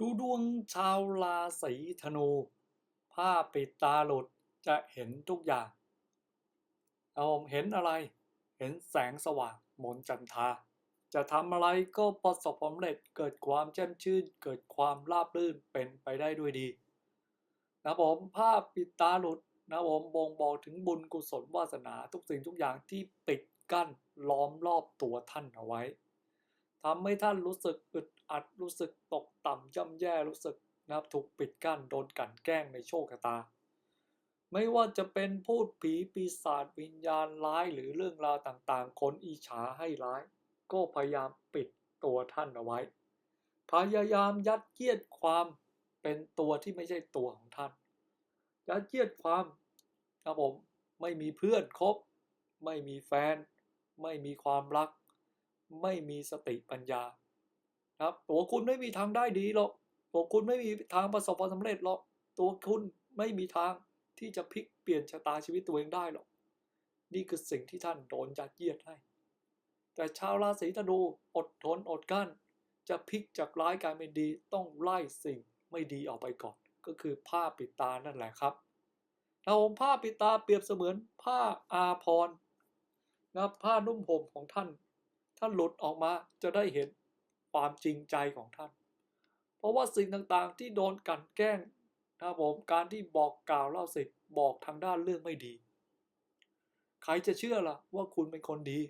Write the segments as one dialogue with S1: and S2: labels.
S1: ดูดวงชาวราศีธนูผ้าปิดตาหลุดจะเห็นทุกอย่างเอาผมเห็นอะไร เห็นแสงสว่างมนจันทา จะทำอะไรก็ประสบความสำเร็จเกิดความแจ่มชื่น เกิดความราบรื่นเป็นไปได้ด้วยดี นะผมภาพปิดตาหลุดนะผมบ่งบอกถึงบุญกุศลวาสนาทุกสิ่งทุกอย่างที่ปิดกั้นล้อมรอบตัวท่านเอาไว้ ทำให้ท่านรู้สึกอึดอัดรู้สึกตกต่ำย่ำแย่รู้สึกนะครับถูกปิดกั้นโดนกั่นแกล้งในโชคชะตา ไม่ว่าจะเป็นพูดผีปีศาจวิญญาณร้ายหรือเรื่องราวต่างๆ คนอิจฉาให้ร้าย ก็พยายามปิดตัวท่านเอาไว้ พยายามยัดเยียดความเป็นตัวที่ไม่ใช่ตัวของท่าน ยัดเยียดความครับผมไม่มีเพื่อนคบ ไม่มีแฟน ไม่มีความรัก ไม่มีสติปัญญาครับตัวคุณไม่มีทางได้ดีหรอกตัวคุณไม่มีทางประสบความสำเร็จหรอกตัวคุณไม่มีทางที่จะพลิกเปลี่ยนชะตาชีวิตตัวเองได้หรอก นี่คือสิ่งที่ท่านโดนยัดเยียดให้ แต่ชาวราศีธนูอดทนอดกลั้น จะพลิกจากร้ายกลายเป็นดีต้องไล่สิ่งไม่ดีออกไปก่อน ก็คือผ้าปิดตานั่นแหละครับนะผมผ้าปิดตาเปรียบเสมือนผ้าอาพรนะผ้านุ่มห่มของท่าน ท่านหลุดออกมาจะได้เห็นความจริงใจของท่าน เพราะว่าสิ่งต่างๆที่โดนกั่นแกล้งนะผมการที่บอกกล่าวเล่าสิบอกทางด้านเรื่องไม่ดี ใครจะเชื่อล่ะว่าคุณเป็นคนดี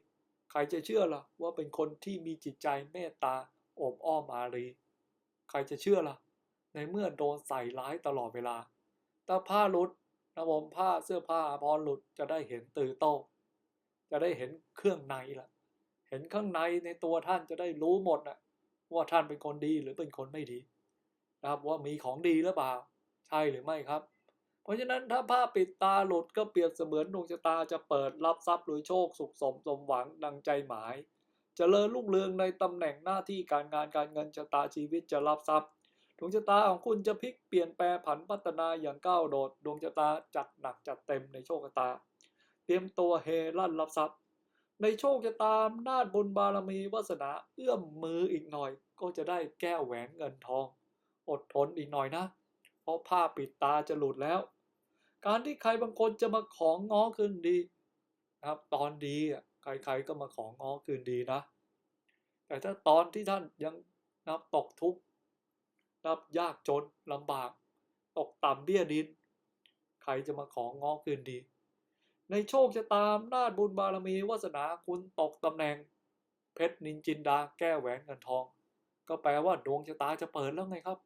S1: ใครจะเชื่อล่ะว่าเป็นคนที่มีจิตใจเมตตาอบอ้อมอารี ใครจะเชื่อล่ะ ในเมื่อโดนใส่ร้ายตลอดเวลาถ้าผ้าหลุดนะผมผ้าเสื้อผ้าพรหลุดจะได้เห็นตือโตจะได้เห็นเครื่องในล่ะ เห็นข้างในในตัวท่านจะได้รู้หมดนะว่าท่านเป็นคนดีหรือเป็นคนไม่ดี นะครับว่ามีของดีหรือเปล่า ใช่หรือไม่ครับ เพราะฉะนั้นถ้าผ้าปิดตาหลุดก็เปรียบเสมือนดวงชะตาจะเปิดรับทรัพย์หรือโชคสุขสมสมหวังดังใจหมายจเจริญรุ่งเรืองในตำแหน่งหน้าที่การงานการเงินชะตาชีวิตจะรับทรัพย์ดวงชะตาของคุณจะพลิกเปลี่ยนแปลผันพัฒนาอย่างก้าวโดด ดวงชะตาจัดหนักจัดเต็มในโชคชะตา เตรียมตัวเฮลั่นรับทรัพย์ ในโชคชะตามนาดบุญบารมีวาสนาเอื้อมมืออีกหน่อย ก็จะได้แก้วแหวนเงินทอง อดทนอีกหน่อยนะ เพราะผ้าปิดตาจะหลุดแล้ว การที่ใครบางคนจะมาของง้อคืนดีนะครับ ตอนดีอะใครๆก็มาของง้อคืนดีนะ แต่ถ้าตอนที่ท่านยังนับตกทุกข์นับยากจนลำบาก ตกต่ำเบี้ยดิน ใครจะมาของง้อคืนดี ในโชคชะตามนาดบุญบารมีวาสนาคุณตกตำแหน่ง เพชรนินจินดาแก้แหวนเงินทอง ก็แปลว่าดวงชะตาจะเปิดแล้วไงครับ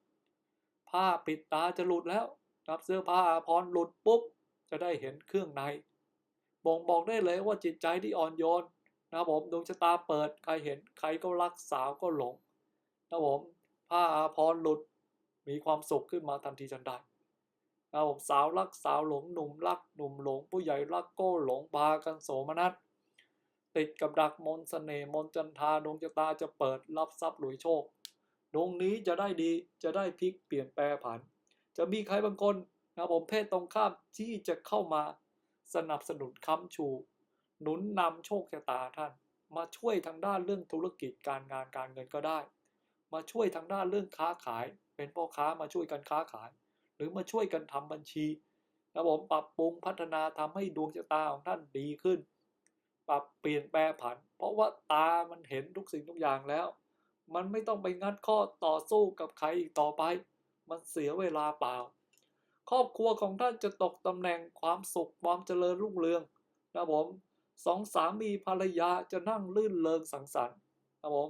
S1: ผ้าปิดตาจะหลุดแล้วนับเสื้อผ้าอาภรหลุดปุ๊บ จะได้เห็นเครื่องในบ่งบอกได้เลยว่าจิตใจที่อ่อนโยนนะผมดวงชะตาเปิดใครเห็นใครก็รักสาวก็หลงนะผมผ้าอาภรหลุดมีความสุขขึ้นมาทันทีทันใด นะผมสาวรักสาวหลงหนุ่มรักหนุ่มหลงผู้ใหญ่รักโก็หลงพากันโสมนัสติดกับดักมนสเสน่ห์มนจันทาดวงชะตาจะเปิดรับทรัพย์หลุยโชค ดวงนี้จะได้ดีจะได้พลิกเปลี่ยนแปลผัน จะมีใครบางคนนะผมเพศตรงข้ามที่จะเข้ามาสนับสนุนค้ำชู หนุนนำโชคชะตาท่าน มาช่วยทางด้านเรื่องธุรกิจการงานการเงินก็ได้ มาช่วยทางด้านเรื่องค้าขาย เป็นพ่อค้ามาช่วยกันค้าขาย หรือมาช่วยกันทำบัญชีนะผมปรับปรุงพัฒนาทำให้ดวงชะตาของท่านดีขึ้น ปรับเปลี่ยนแปลผัน เพราะว่าตามันเห็นทุกสิ่งทุกอย่างแล้ว มันไม่ต้องไปงัดข้อต่อสู้กับใครอีกต่อไป มันเสียเวลาเปล่า ครอบครัวของท่านจะตกตำแหน่งความสุขความเจริญรุ่งเรืองนะผมสองสามีภรรยาจะนั่งลื่นเลิงสังสรรค์นะผม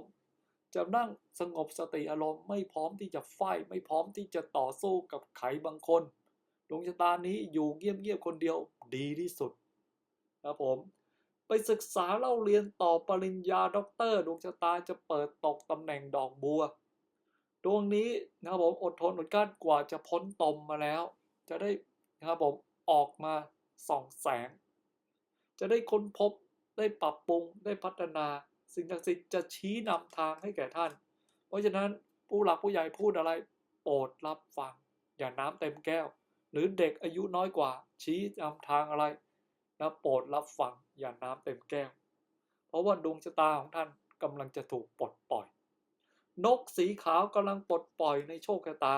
S1: จะนั่งสงบสติอารมณ์ไม่พร้อมที่จะไฟไม่พร้อมที่จะต่อสู้กับใครบางคนดวงชะตานี้อยู่เงียบๆคนเดียวดีที่สุดนะผม ไปศึกษาเล่าเรียนต่อปริญญาด็อกเตอร์ดวงชะตาจะเปิดตกตำแหน่งดอกบัว ดวงนี้นะครับผมอดทนอดกลั้นกว่าจะพ้นตมมาแล้ว จะได้นะครับผมออกมาส่องแสง จะได้ค้นพบได้ปรับปรุงได้พัฒนา สิ่งศักดิ์สิทธิ์จะชี้นำทางให้แก่ท่าน เพราะฉะนั้นผู้หลักผู้ใหญ่พูดอะไร โปรดรับฟัง อย่าน้ำเต็มแก้ว หรือเด็กอายุน้อยกว่า ชี้นำทางอะไรนะโปรดรับฟัง อย่าน้ำเต็มแก้ว เพราะว่าดวงชะตาของท่านกำลังจะถูกปลดปล่อย นกสีขาวกำลังปลดปล่อยในโชคชะตา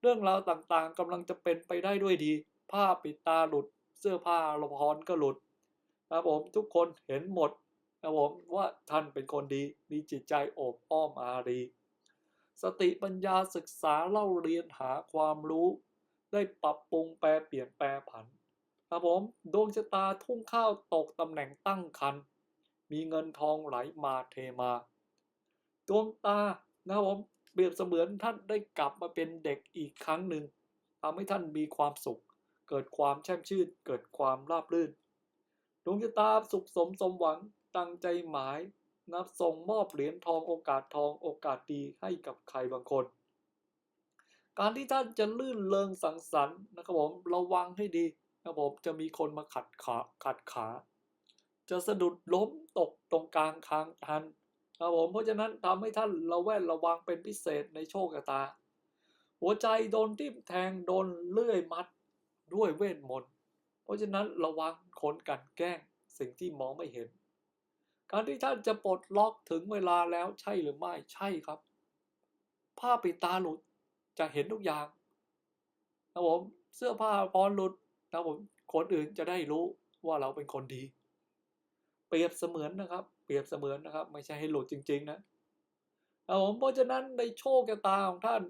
S1: เรื่องราวต่างๆกำลังจะเป็นไปได้ด้วยดี ผ้าปิดตาหลุด เสื้อผ้าละพรก็หลุดนะครับผมทุกคนเห็นหมด นะผมว่าท่านเป็นคนดีมีจิตใจโอบอ้อมอารี สติปัญญาศึกษาเล่าเรียนหาความรู้ ได้ปรับปรุงแปลเปลี่ยนแปลผันครับผมดวงชะตาทุ่งข้าวตกตำแหน่งตั้งคัน มีเงินทองไหลมาเทมาดวงตานะครับผมเปรียบเสมือนท่านได้กลับมาเป็นเด็กอีกครั้งหนึ่งทำให้ท่านมีความสุข เกิดความแช่มชื่น เกิดความราบรื่นดวงชะตาสุขสมสมหวัง ตั้งใจหมาย นับส่งมอบเหรียญทองโอกาสทองโอกาสดีให้กับใครบางคน การที่ท่านจะลื่นเลงสังสรรค์นะครับผมระวังให้ดีนะครับผมจะมีคนมาขัดขาขัดขา จะสะดุดล้มตกตรงกลางทางทันครับผมเพราะฉะนั้นทำให้ท่านระแวดระวังเป็นพิเศษในโชคชะตา หัวใจโดนทิ่มแทงโดนเลื่อยมัดด้วยเวทมนต์เพราะฉะนั้นระวังคนกันแกล้งสิ่งที่มองไม่เห็น การที่ท่านจะปลดล็อกถึงเวลาแล้วใช่หรือไม่ใช่ครับ ผ้าปิดตาหลุดจะเห็นทุกอย่างนะผมเสื้อผ้าพรหลุดนะผมคนอื่นจะได้รู้ว่าเราเป็นคนดี เปรียบเสมือนนะครับ เปรียบเสมือนนะครับ ไม่ใช่ให้หลุดจริง ๆ นะนะผมเพราะฉะนั้นในโชคชะตาของท่าน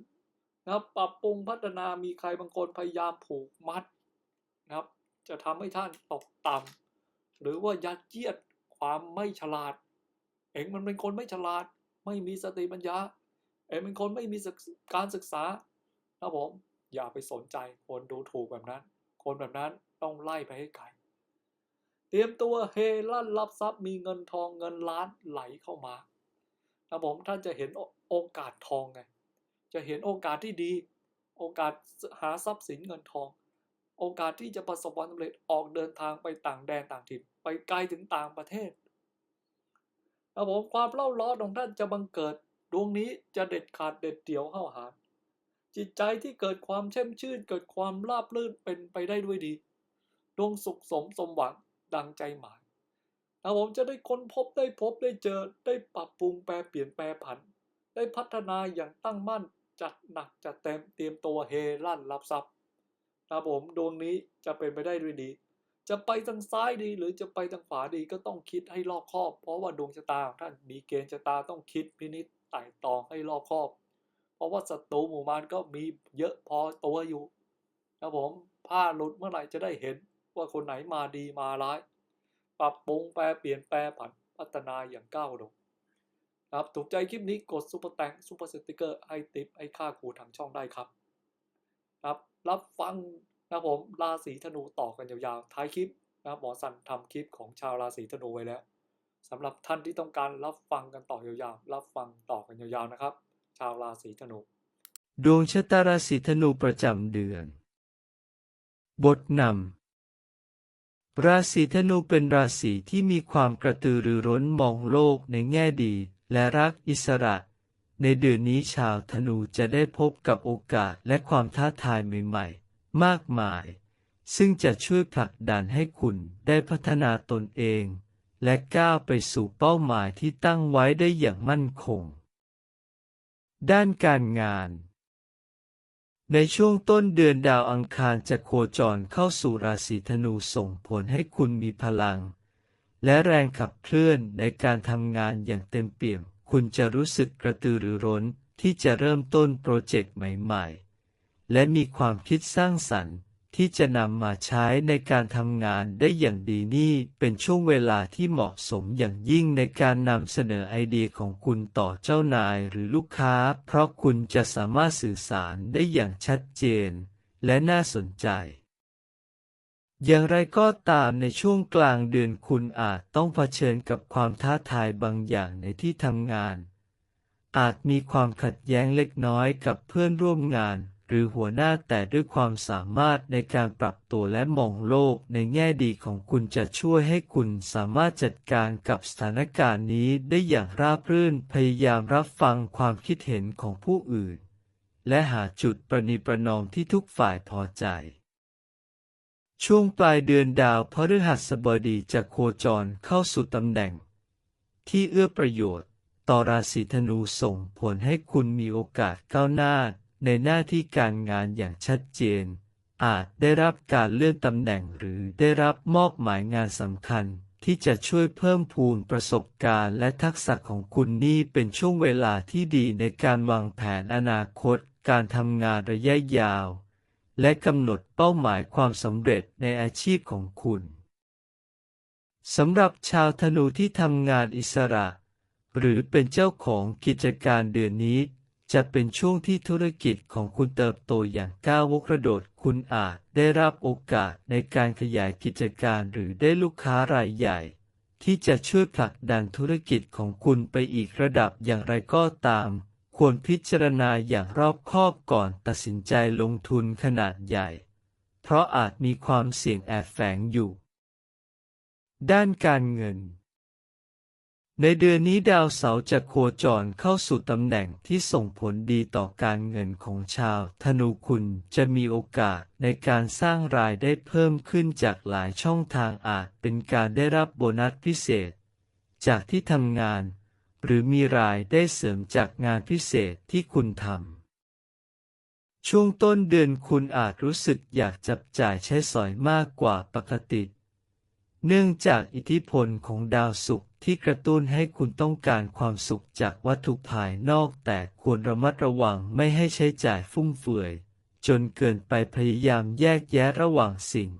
S1: นะครับปรับปรุงพัฒนามีใครบางคนพยายามผูกมัดนะครับ จะทำให้ท่านตกต่ำหรือว่ายัดเยียด ความไม่ฉลาด เองมันเป็นคนไม่ฉลาด ไม่มีสติปัญญา เองเป็นคนไม่มีการศึกษานะผม อย่าไปสนใจคนดูถูกแบบนั้น คนแบบนั้นต้องไล่ไปให้ไกล เตรียมตัวเฮลั่นรับทรัพย์มีเงินทองเงินล้านไหลเข้ามานะผมท่านจะเห็นโอกาสทองไง จะเห็นโอกาสที่ดี โอกาสหาทรัพย์สินเงินทอง โอกาสที่จะประสบความสำเร็จออกเดินทางไปต่างแดนต่างถิ่น ไปไกลถึงต่างประเทศนะผมความเล่าร้อนของท่านจะบังเกิดดวงนี้จะเด็ดขาดเด็ดเดี่ยวเข้าหา จิตใจที่เกิดความแช่มชื่น เกิดความราบรื่นเป็นไปได้ด้วยดี ดวงสุขสมสมหวังดังใจหมายนะผมจะได้ค้นพบได้พบได้เจอได้ปรับปรุงแปลเปลี่ยนแปลผัน ได้พัฒนาอย่างตั้งมั่นจัดหนักจัดเต็มเตรียมตัวเฮลั่นรับทรัพย์นะผมดวงนี้จะเป็นไปได้ด้วยดี จะไปทางซ้ายดีหรือจะไปทางขวาดีก็ต้องคิดให้รอบคอบ เพราะว่าดวงชะตาของท่านมีเกณฑ์ชะตาต้องคิดพินิจไต่ตองให้รอบคอบ เพราะว่าศัตรูหมู่มารก็มีเยอะพอตัวอยู่นะผมผ้าหลุดเมื่อไหร่จะได้เห็นว่าคนไหนมาดีมาร้าย ปรับปรุงแปลเปลี่ยนแปลผันพัฒนาอย่างก้าวกระโดดครับถูกใจคลิปนี้กดซุปเปอร์แตงซุปเปอร์สติกเกอร์ให้ติปให้ค่าครูทางช่องได้ครับ ครับ รับฟัง นะผมราศีธนูต่อกันยาวๆท้ายคลิปนะหมอสันทำคลิปของชาวราศีธนูไว้แล้วสำหรับท่านที่ต้องการรับฟังกันต่อยาวๆรับฟังต่อกันยาวๆนะครับ ชาวราศีธนู
S2: ดวงชะตาราศีธนูประจำเดือน บทนำราศีธนูเป็นราศีที่มีความกระตือรือร้นมองโลกในแง่ดีและรักอิสระ ในเดือนนี้ชาวธนูจะได้พบกับโอกาสและความท้าทายใหม่ๆ มากมาย ซึ่งจะช่วยผลักดันให้คุณได้พัฒนาตนเอง และก้าวไปสู่เป้าหมายที่ตั้งไว้ได้อย่างมั่นคง ด้านการงาน ในช่วงต้นเดือนดาวอังคารจะโคจรเข้าสู่ราศีธนูส่งผลให้คุณมีพลัง และแรงขับเคลื่อนในการทำงานอย่างเต็มเปี่ยม คุณจะรู้สึกกระตือรือร้นที่จะเริ่มต้นโปรเจกต์ใหม่ ๆ และมีความคิดสร้างสรรค์ ที่จะนำมาใช้ในการทำงานได้อย่างดีนี่เป็นช่วงเวลาที่เหมาะสมอย่างยิ่งในการนำเสนอไอเดียของคุณต่อเจ้านายหรือลูกค้า เพราะคุณจะสามารถสื่อสารได้อย่างชัดเจน และน่าสนใจอย่างไรก็ตามในช่วงกลางเดือนคุณอาจต้องเผชิญกับความท้าทายบางอย่างในที่ทำงาน อาจมีความขัดแย้งเล็กน้อยกับเพื่อนร่วมงาน หรือหัวหน้าแต่ด้วยความสามารถในการปรับตัวและมองโลกในแง่ดีของคุณจะช่วยให้คุณสามารถจัดการกับสถานการณ์นี้ได้อย่างราบรื่นพยายามรับฟังความคิดเห็นของผู้อื่น และหาจุดประนีประนอมที่ทุกฝ่ายพอใจ ช่วงปลายเดือนดาวพฤหัสบดีจะโคจรเข้าสู่ตำแหน่ง ที่เอื้อประโยชน์ ต่อราศีธนูส่งผลให้คุณมีโอกาสก้าวหน้า ในหน้าที่การงานอย่างชัดเจน อาจได้รับการเลื่อนตำแหน่งหรือได้รับมอบหมายงานสำคัญที่จะช่วยเพิ่มพูนประสบการณ์และทักษะของคุณนี่เป็นช่วงเวลาที่ดีในการวางแผนอนาคต การทำงานระยะยาว และกำหนดเป้าหมายความสำเร็จในอาชีพของคุณสำหรับชาวธนูที่ทำงานอิสระ หรือเป็นเจ้าของกิจการเดือนนี้ จะเป็นช่วงที่ธุรกิจของคุณเติบโตอย่างก้าวกระโดด คุณอาจได้รับโอกาสในการขยายกิจการหรือได้ลูกค้ารายใหญ่ ที่จะช่วยผลักดันธุรกิจของคุณไปอีกระดับอย่างไรก็ตาม ควรพิจารณาอย่างรอบคอบก่อนตัดสินใจลงทุนขนาดใหญ่ เพราะอาจมีความเสี่ยงแอบแฝงอยู่ ด้านการเงิน ในเดือนนี้ดาวเสาร์จะโคจรเข้าสู่ตำแหน่งที่ส่งผลดีต่อการเงินของชาว ธนูคุณจะมีโอกาสในการสร้างรายได้เพิ่มขึ้นจากหลายช่องทางอาจเป็นการได้รับโบนัสพิเศษ จากที่ทำงาน หรือมีรายได้เสริมจากงานพิเศษที่คุณทำช่วงต้นเดือนคุณอาจรู้สึกอยากจับจ่ายใช้สอยมากกว่าปกติ เนื่องจากอิทธิพลของดาวศุกร์ ที่กระตุ้นให้คุณต้องการความสุขจากวัตถุภายนอกแต่ควรระมัดระวังไม่ให้ใช้จ่ายฟุ่มเฟือย จนเกินไปพยายามแยกแยะระหว่างสิ่ง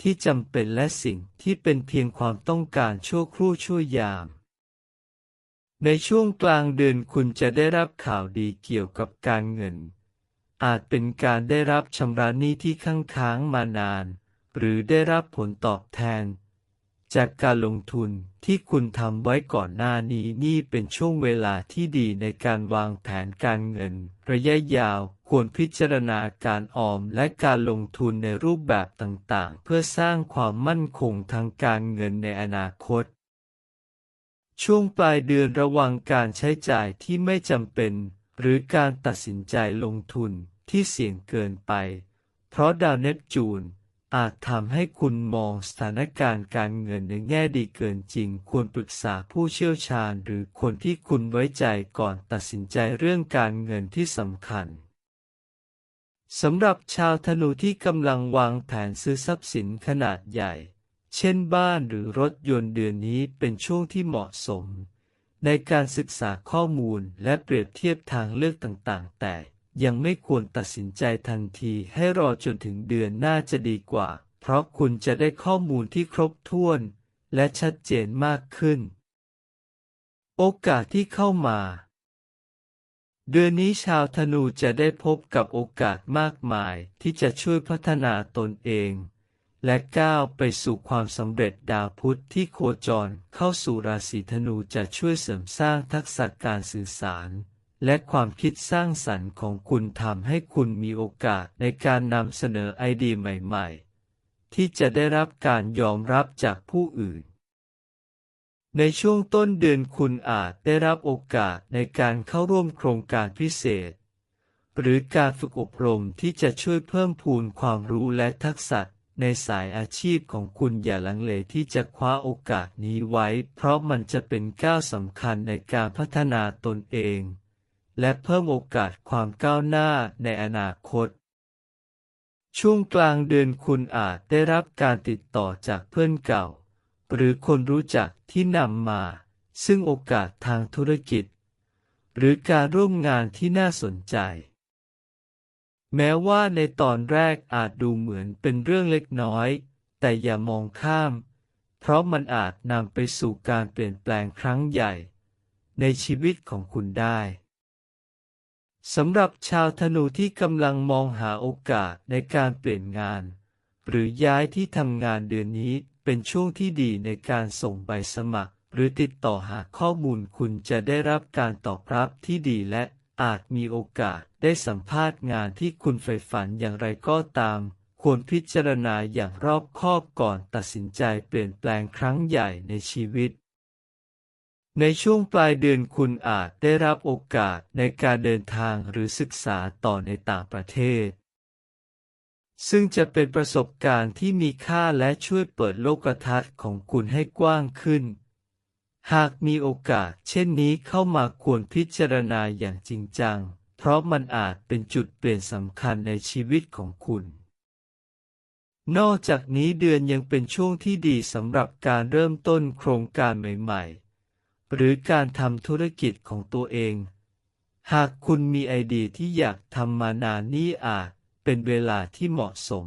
S2: ที่จำเป็นและสิ่งที่เป็นเพียงความต้องการชั่วครู่ชั่วยาม ในช่วงกลางเดือนคุณจะได้รับข่าวดีเกี่ยวกับการเงิน อาจเป็นการได้รับชำระหนี้ที่ค้างค้างมานาน หรือได้รับผลตอบแทน จากการลงทุนที่คุณทำไว้ก่อนหน้านี้นี่เป็นช่วงเวลาที่ดีในการวางแผนการเงิน ระยะยาวควรพิจารณาการออมและการลงทุนในรูปแบบต่างๆ เพื่อสร้างความมั่นคงทางการเงินในอนาคต ช่วงปลายเดือนระวังการใช้จ่ายที่ไม่จำเป็น หรือการตัดสินใจลงทุนที่เสี่ยงเกินไป เพราะดาวเนปจูน อาจทำให้คุณมองสถานการณ์การเงินในแง่ดีเกินจริง ควรปรึกษาผู้เชี่ยวชาญหรือคนที่คุณไว้ใจก่อนตัดสินใจเรื่องการเงินที่สำคัญสำหรับชาวธนูที่กำลังวางแผนซื้อทรัพย์สินขนาดใหญ่ เช่นบ้านหรือรถยนต์เดือนนี้เป็นช่วงที่เหมาะสม ในการศึกษาข้อมูลและเปรียบเทียบทางเลือกต่างๆ แต่ ยังไม่ควรตัดสินใจทันทีให้รอจนถึงเดือนหน้าจะดีกว่า เพราะคุณจะได้ข้อมูลที่ครบถ้วน และชัดเจนมากขึ้น โอกาสที่เข้ามา เดือนนี้ชาวธนูจะได้พบกับโอกาสมากมายที่จะช่วยพัฒนาตนเอง และก้าวไปสู่ความสำเร็จดาวพุธที่โคจรเข้าสู่ราศีธนูจะช่วยเสริมสร้างทักษะการสื่อสาร และความคิดสร้างสรรค์ของคุณทำให้คุณมีโอกาสในการนำเสนอไอเดียใหม่ๆ ที่จะได้รับการยอมรับจากผู้อื่น ในช่วงต้นเดือนคุณอาจได้รับโอกาสในการเข้าร่วมโครงการพิเศษ หรือการฝึกอบรมที่จะช่วยเพิ่มพูนความรู้และทักษะในสายอาชีพของคุณอย่าลังเลที่จะคว้าโอกาสนี้ไว้ เพราะมันจะเป็นก้าวสำคัญในการพัฒนาตนเอง และเพิ่มโอกาสความก้าวหน้าในอนาคต ช่วงกลางเดือนคุณอาจได้รับการติดต่อจากเพื่อนเก่า หรือคนรู้จักที่นำมา ซึ่งโอกาสทางธุรกิจ หรือการร่วมงานที่น่าสนใจ แม้ว่าในตอนแรกอาจดูเหมือนเป็นเรื่องเล็กน้อย แต่อย่ามองข้าม เพราะมันอาจนำไปสู่การเปลี่ยนแปลงครั้งใหญ่ ในชีวิตของคุณได้ สำหรับชาวธนูที่กำลังมองหาโอกาสในการเปลี่ยนงาน หรือย้ายที่ทำงานเดือนนี้เป็นช่วงที่ดีในการส่งใบสมัคร หรือติดต่อหาข้อมูลคุณจะได้รับการตอบรับที่ดีและอาจมีโอกาสได้สัมภาษณ์งานที่คุณใฝ่ฝันอย่างไรก็ตาม ควรพิจารณาอย่างรอบคอบก่อนตัดสินใจเปลี่ยนแปลงครั้งใหญ่ในชีวิต ในช่วงปลายเดือนคุณอาจได้รับโอกาสในการเดินทางหรือศึกษาต่อในต่างประเทศ ซึ่งจะเป็นประสบการณ์ที่มีค่าและช่วยเปิดโลกทัศน์ของคุณให้กว้างขึ้น หากมีโอกาสเช่นนี้เข้ามาควรพิจารณาอย่างจริงจัง เพราะมันอาจเป็นจุดเปลี่ยนสำคัญในชีวิตของคุณนอกจากนี้เดือนยังเป็นช่วงที่ดีสำหรับการเริ่มต้นโครงการใหม่ๆ หรือการทำธุรกิจของตัวเอง หากคุณมีไอเดียที่อยากทำมานานนี่อาจเป็นเวลาที่เหมาะสม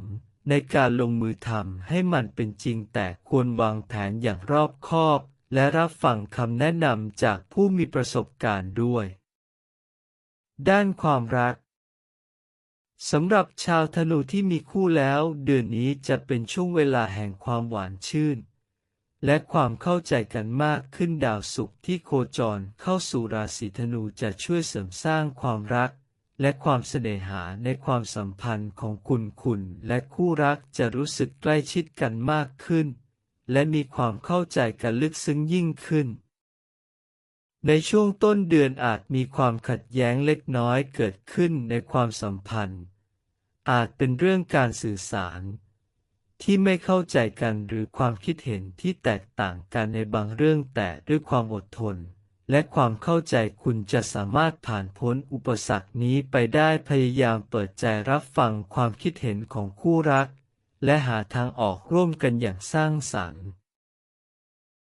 S2: ในการลงมือทำให้มันเป็นจริงแต่ควรวางแผนอย่างรอบคอบ และรับฟังคำแนะนำจากผู้มีประสบการณ์ด้วย ด้านความรักสำหรับชาวธนูที่มีคู่แล้ว เดือนนี้จะเป็นช่วงเวลาแห่งความหวานชื่น และความเข้าใจกันมากขึ้นดาวศุกร์ที่โคจรเข้าสู่ราศีธนูจะช่วยเสริมสร้างความรัก และความเสน่หาในความสัมพันธ์ของคุณคุณ และคู่รักจะรู้สึกใกล้ชิดกันมากขึ้น และมีความเข้าใจกันลึกซึ้งยิ่งขึ้น ในช่วงต้นเดือนอาจมีความขัดแย้งเล็กน้อยเกิดขึ้นในความสัมพันธ์ อาจเป็นเรื่องการสื่อสาร ที่ไม่เข้าใจกันหรือความคิดเห็นที่แตกต่างกันในบางเรื่องแต่ด้วยความอดทน และความเข้าใจคุณจะสามารถผ่านพ้นอุปสรรคนี้ไปได้พยายามเปิดใจรับฟังความคิดเห็นของคู่รัก และหาทางออกร่วมกันอย่างสร้างสรรค์